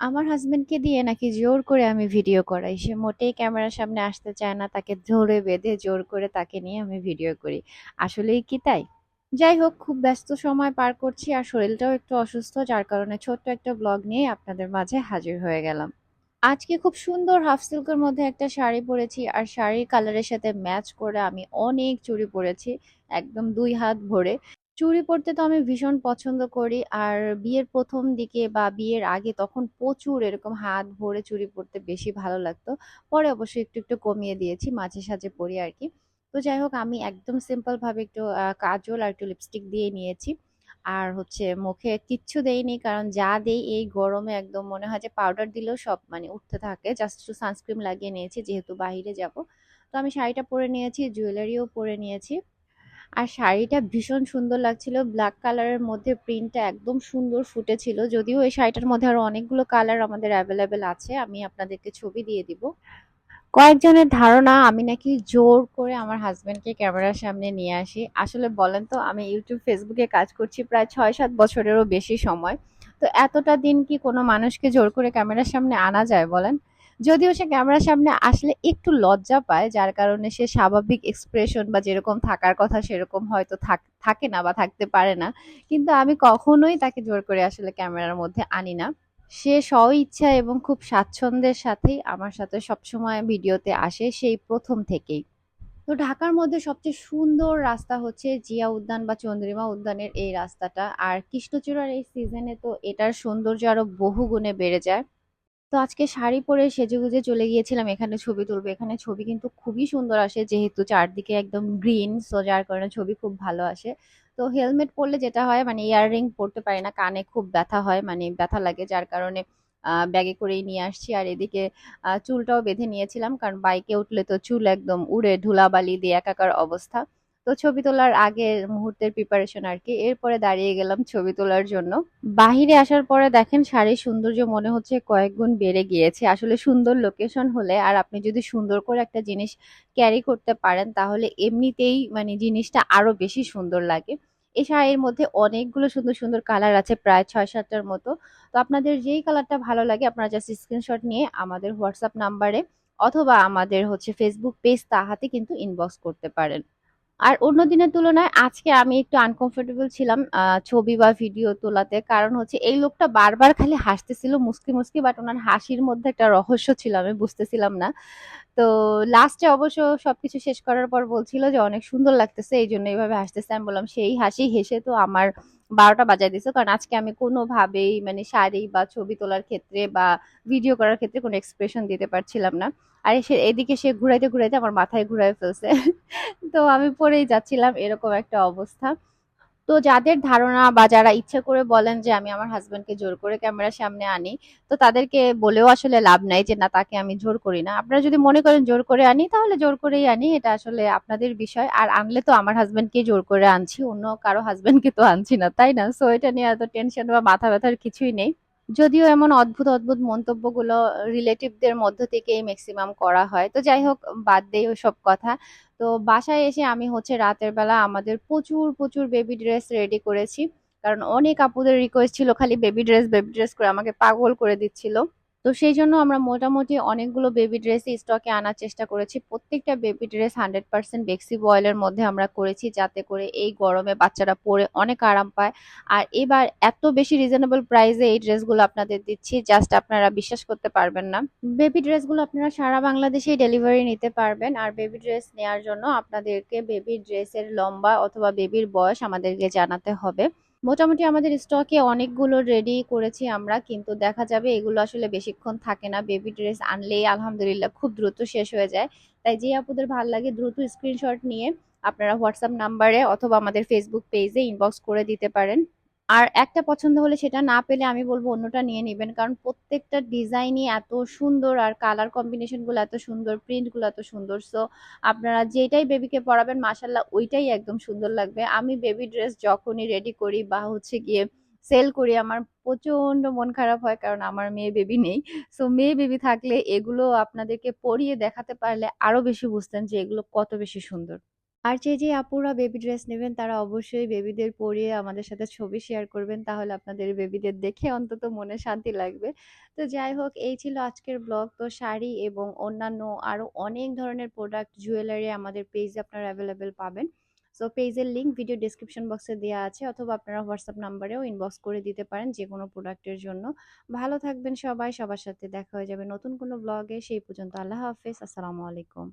আমার হাসব্যান্ডকে দিয়ে নাকি জোর করে আমি ভিডিও করাই। সে মোটেই ক্যামেরার সামনে আসতে চায় না। তাকে ধরে বেঁধে জোর করে তাকে নিয়ে আমি ভিডিও করি। আসলেই কি তাই? যাই হোক, খুব ব্যস্ত সময় পার করছি আর শরীরটাও একটু অসুস্থ, যার কারণে ছোট্ট একটা ব্লগ নিয়ে আপনাদের মাঝে হাজির হয়ে গেলাম। আজকে খুব সুন্দর হাফ সিল্কের মধ্যে একটা শাড়ি পরেছি আর শাড়ির কালারের সাথে ম্যাচ করে আমি অনেক চুড়ি পরেছি, একদম দুই হাত ভরে চুড়ি পরতে তো আমি ভীষণ পছন্দ করি। আর বিয়ের প্রথম দিকে বা বিয়ের আগে তখন প্রচুর এরকম হাত ভরে চুড়ি পরতে বেশি ভালো লাগতো। পরে অবশ্যই একটু একটু কমিয়ে দিয়েছি, মাঝে সাঝে পরি আর কি। তো যাই হোক, আমি একদম সিম্পল ভাবে একটু কাজল আর একটু লিপস্টিক দিয়ে নিয়েছি। আর হচ্ছে মুখে কিচ্ছু দেইনি, কারণ যা দেই এই গরমে একদম মনে হয় যে পাউডার দিলেও সব মানে উঠতে থাকে। জাস্ট একটু সানস্ক্রিন লাগিয়ে নিয়েছি, যেহেতু বাইরে যাব। তো আমি শাড়িটা পরে নিয়েছি জুয়েলারিও পরে নিয়েছি। আর শাড়িটা ভীষণ সুন্দর লাগছিল। ব্ল্যাক কালারের মধ্যে প্রিন্টটা একদম সুন্দর ফুটেছিল। যদিও এই শাড়িটার মধ্যে আরও অনেকগুলো কালার আমাদের অ্যাভেলেবেল আছে, আমি আপনাদেরকে ছবি দিয়ে দিব। কয়েকজনের ধারণা, আমি নাকি জোর করে আমার হাজব্যান্ডকে ক্যামেরার সামনে নিয়ে আসি। আসলে বলেন তো, আমি ইউটিউব ফেসবুকে কাজ করছি প্রায় ছয় সাত বছরেরও বেশি সময়। তো এতটা দিন কি কোনো মানুষকে জোর করে ক্যামেরার সামনে আনা যায় বলেন? যদিও সে ক্যামেরার সামনে আসলে একটু লজ্জা পায়, যার কারণে সে স্বাভাবিক এক্সপ্রেশন বা যেরকম থাকার কথা সেরকম হয়তো থাক- না বা থাকতে পারে না। কিন্তু আমি কখনোই তাকে জোর করে আসলে ক্যামেরার মধ্যে আনি না। সে স্বইচ্ছা এবং খুব স্বাচ্ছন্দ্যের সাথেই আমার সাথে সবসময় ভিডিওতে আসে সেই প্রথম থেকেই। তো ঢাকার মধ্যে সবচেয়ে সুন্দর রাস্তা হচ্ছে জিয়া উদ্যান বা চন্দ্রিমা উদ্যানের এই রাস্তাটা। আর কৃষ্ণচূড়ার এই সিজনে তো এটার সৌন্দর্য আরও বহু গুণে বেড়ে যায়। তো আজকে শাড়ি পরে সেজেগুজে চলে গিয়েছিলাম, এখানে ছবি তুলবো। এখানে ছবি কিন্তু খুবই সুন্দর আসে, যেহেতু চারদিকে একদম গ্রিন সো যার কারণে ছবি খুব ভালো আসে। তো হেলমেট পরলে যেটা হয় মানে ইয়াররিং পরতে পারি না, কানে খুব ব্যথা হয় মানে ব্যথা লাগে, যার কারণে ব্যাগে করেই নিয়ে আসছি। আর এদিকে চুলটাও বেঁধে নিয়েছিলাম, কারণ বাইকে উঠলে তো চুল একদম উড়ে, ধুলাবালি দিয়ে একাকার অবস্থা। তো ছবি তোলার আগের মুহূর্তের প্রিপারেশন আর কি এরপরে দাঁড়িয়ে গেলাম ছবি তোলার জন্য। বাহিরে আসার পরে দেখেন শাড়ির সৌন্দর্য মনে হচ্ছে কয়েক গুণ বেড়ে গিয়েছে। আসলে সুন্দর লোকেশন হলে আর আপনি যদি সুন্দর করে একটা জিনিস ক্যারি করতে পারেন, তাহলে এমনিতেই মানে জিনিসটা আরও বেশি সুন্দর লাগে। এই শাড়ির মধ্যে অনেকগুলো সুন্দর সুন্দর কালার আছে, প্রায় ছয় সাতটার মতো। তো আপনাদের যেই কালারটা ভালো লাগে, আপনারা জাস্ট স্ক্রিনশট নিয়ে আমাদের হোয়াটসঅ্যাপ নাম্বারে অথবা আমাদের হচ্ছে ফেসবুক পেজ তাহাতে কিন্তু ইনবক্স করতে পারেন। আর অন্য দিনের তুলনায় আজকে আমি একটু আনকমফোর্টেবল ছিলাম ছবি বা ভিডিও তোলাতে। কারণ হচ্ছে এই লোকটা বারবার খালি হাসতেছিল, মুসকি মুসকি বাট ওনার হাসির মধ্যে একটা রহস্য ছিল, আমি বুঝতেছিলাম না। তো লাস্টে অবশ্য সবকিছু শেষ করার পর বলছিল যে, অনেক সুন্দর লাগতেছে এই জন্য এইভাবে হাসতেছে। আমি বললাম, সেই হাসি হেসে তো আমার বারোটা বাজায় দিয়েছে কারণ আজকে আমি কোনোভাবেই মানে শাড়ি বা ছবি তোলার ক্ষেত্রে বা ভিডিও করার ক্ষেত্রে কোনো এক্সপ্রেশন দিতে পারছিলাম না। আর সে এদিকে সে ঘুরাইতে ঘুরাইতে আমার মাথায় ঘুরাই ফেলছে। তো আমি পরেই যাচ্ছিলাম, এরকম একটা অবস্থা। তো যাদের ধারণা বা যারা ইচ্ছে করে বলেন যে আমি আমার হাজবেন্ডকে জোর করে ক্যামেরার সামনে আনি, তো তাদেরকে বলেও আসলে লাভ নাই যে, না, তাকে আমি জোর করি না। আপনারা যদি মনে করেন জোর করে আনি, তাহলে জোর করেই আনি, এটা আসলে আপনাদের বিষয়। আর আনলে তো আমার হাজবেন্ডকেই জোর করে আনছি, অন্য কারও হাজবেন্ডকে তো আনছি না, তাই না? সো এটা নিয়ে এত টেনশন বা মাথা ব্যথার কিছুই নেই। যদিও এমন অদ্ভুত অদ্ভুত মন্তব্যগুলো রিলেটিভদের মধ্য থেকেই ম্যাক্সিমাম করা হয়। তো যাই হোক, বাদ দেই ওসব কথা। তো বাসায় এসে আমি হচ্ছে রাতের বেলা আমাদের প্রচুর প্রচুর বেবি ড্রেস রেডি করেছি। কারণ অনেক আপুদের রিকোয়েস্ট ছিল, খালি বেবি ড্রেস বেবি ড্রেস করে আমাকে পাগল করে দিচ্ছিল। তো সেই জন্য আমরা মোটামুটি অনেকগুলো বেবি ড্রেস স্টকে আনার চেষ্টা করেছি। প্রত্যেকটা বেবি ড্রেস হান্ড্রেড পার্সেন্ট বেক্সি বয়েলের মধ্যে আমরা করেছি যাতে করে এই গরমে বাচ্চারা পরে অনেক আরাম পায়। আর এবার এত বেশি রিজনেবল প্রাইসে এই ড্রেসগুলো আপনাদের দিচ্ছি জাস্ট আপনারা বিশ্বাস করতে পারবেন না। বেবি ড্রেসগুলো আপনারা সারা বাংলাদেশেই ডেলিভারি নিতে পারবেন। আর বেবি ড্রেস নেওয়ার জন্য আপনাদেরকে বেবি ড্রেসের লম্বা অথবা বেবির বয়স আমাদেরকে জানাতে হবে। মোটামুটি আমাদের স্টকে অনেকগুলো রেডি করেছি আমরা, কিন্তু দেখা যাবে এগুলো আসলে বেশিক্ষণ থাকে না। বেবি ড্রেস আনলেই আলহামদুলিল্লাহ খুব দ্রুত শেষ হয়ে যায়। তাই যে আপুদের ভালো লাগে দ্রুত স্ক্রিনশট নিয়ে আপনারা হোয়াটসঅ্যাপ নাম্বারে অথবা আমাদের ফেসবুক পেজে ইনবক্স করে দিতে পারেন। আর একটা পছন্দ হলে সেটা না পেলে আমি বলব অন্যটা নিয়ে নিবেন। কারণ প্রত্যেকটা ডিজাইনই এত সুন্দর আর কালার কম্বিনেশনগুলো এত সুন্দর প্রিন্টগুলো এত সুন্দর। সো আপনারা যেটাই বেবিকে পরাবেন মাসাল্লাহ ওইটাই একদম সুন্দর লাগবে। আমি বেবি ড্রেস যখনই রেডি করি বা হচ্ছে গিয়ে সেল করি, আমার প্রচণ্ড মন খারাপ হয় কারণ আমার মেয়ে বেবি নেই। সো মেয়ে বেবি থাকলে এগুলো আপনাদেরকে পরিয়ে দেখাতে পারলে আরও বেশি বুঝতেন যে এগুলো কত বেশি সুন্দর। আর যে, যে আপুরা বেবি ড্রেস নেবেন তারা অবশ্যই বেবিদের পরিয়ে আমাদের সাথে ছবি শেয়ার করবেন। তাহলে আপনাদের বেবিদের দেখে অন্তত মনে শান্তি লাগবে। তো যাই হোক এই ছিল আজকের ব্লগ। তো শাড়ি এবং অন্যান্য আরও অনেক ধরনের প্রোডাক্ট জুয়েলারি আমাদের পেজে আপনারা এভেলেবেল পাবেন। সো পেজের লিংক ভিডিও ডেসক্রিপশন বক্সে দেওয়া আছে অথবা আপনারা হোয়াটসঅ্যাপ নাম্বারেও ইনবক্স করে দিতে পারেন যে যেকোনো প্রোডাক্টের জন্য। ভালো থাকবেন সবাই। সবার সাথে দেখা হয়ে যাবে নতুন কোনো ব্লগে। সেই পর্যন্ত আল্লাহ হাফেজ। আসসালামু আলাইকুম।